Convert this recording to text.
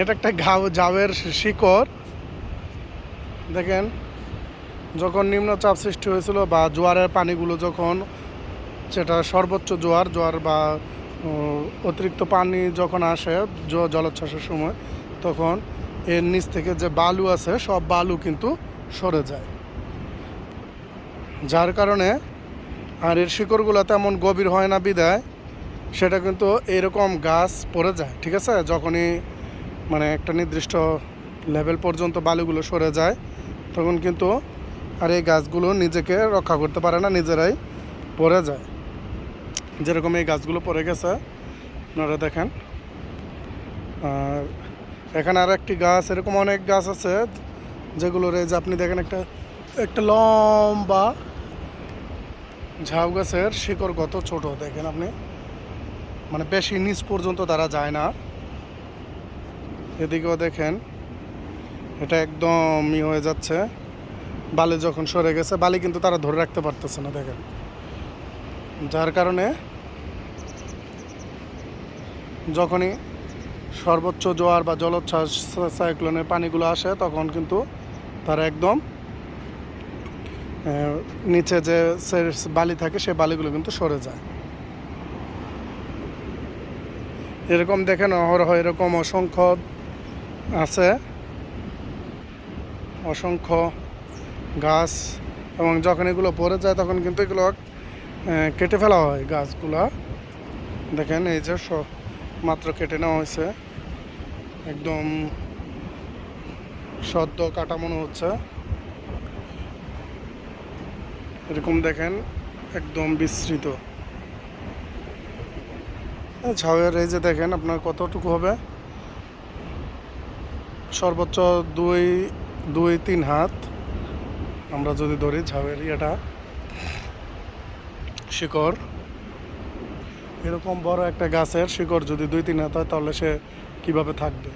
এটা একটা ঘাও জাবের শিকড়। দেখেন, যখন নিম্নচাপ সৃষ্টি হয়েছিল বা জোয়ারের পানিগুলো যখন সেটা সর্বোচ্চ জোয়ার জোয়ার বা অতিরিক্ত পানি যখন আসে জলোচ্ছ্বাসের সময়, তখন এর নিচ থেকে যে বালু আছে, সব বালু কিন্তু সরে যায়। যার কারণে আর এর শিকড়গুলো তেমন গভীর হয় না বিদায়, সেটা কিন্তু এরকম গাছ পড়ে যায়, ঠিক আছে? যখনই মানে একটা নির্দিষ্ট লেভেল পর্যন্ত বালুগুলো সরে যায়, তখন কিন্তু আর এই গাছগুলো নিজেকে রক্ষা করতে পারে না, নিজেরাই পড়ে যায়। যেরকম এই গাছগুলো পড়ে গেছে, আপনারা দেখেন। আর এখানে আর একটি গাছ, এরকম অনেক গাছ আছে, যেগুলোর এই যে আপনি দেখেন একটা একটা লম্বা ঝাউ গাছের শিকড় কত ছোট, দেখেন আপনি। মানে বেশি নিচ পর্যন্ত তারা যায় না। এদিকেও দেখেন, এটা একদম ই হয়ে যাচ্ছে। বালি যখন সরে গেছে, বালি কিন্তু তারা ধরে রাখতে পারতেছে না, দেখেন। যার কারণে যখনই সর্বোচ্চ জোয়ার বা জলোচ্ছ্বাস সাইক্লোনের পানিগুলো আসে, তখন কিন্তু তারা একদম নিচে যে বালি থাকে সেই বালিগুলো কিন্তু সরে যায়। এরকম দেখেন, অহরহ এরকম অসংখ্য আছে। অসংখ্য গাছ এবং যখন এগুলো পড়ে যায় তখন কিন্তু এগুলো কেটে ফেলা হয় গাছগুলা। দেখেন এই যে মাত্র কেটে নেওয়া হয়েছে। একদম সদ্য কাটা মনে হচ্ছে। এরকম দেখেন, একদম বিস্তৃত। ঝাউয়ের এই যে দেখেন আপনার কতটুকু হবে? সর্বোচ্চ দুই দুই, তিন হাত। আমরা যদি ধরি ঝাউয়ের ইয়েটা, শিকড়। এরকম বড় একটা গাছের শিকড় যদি দুই, তিন হাত হয়, তাহলে সে কীভাবে থাকবে?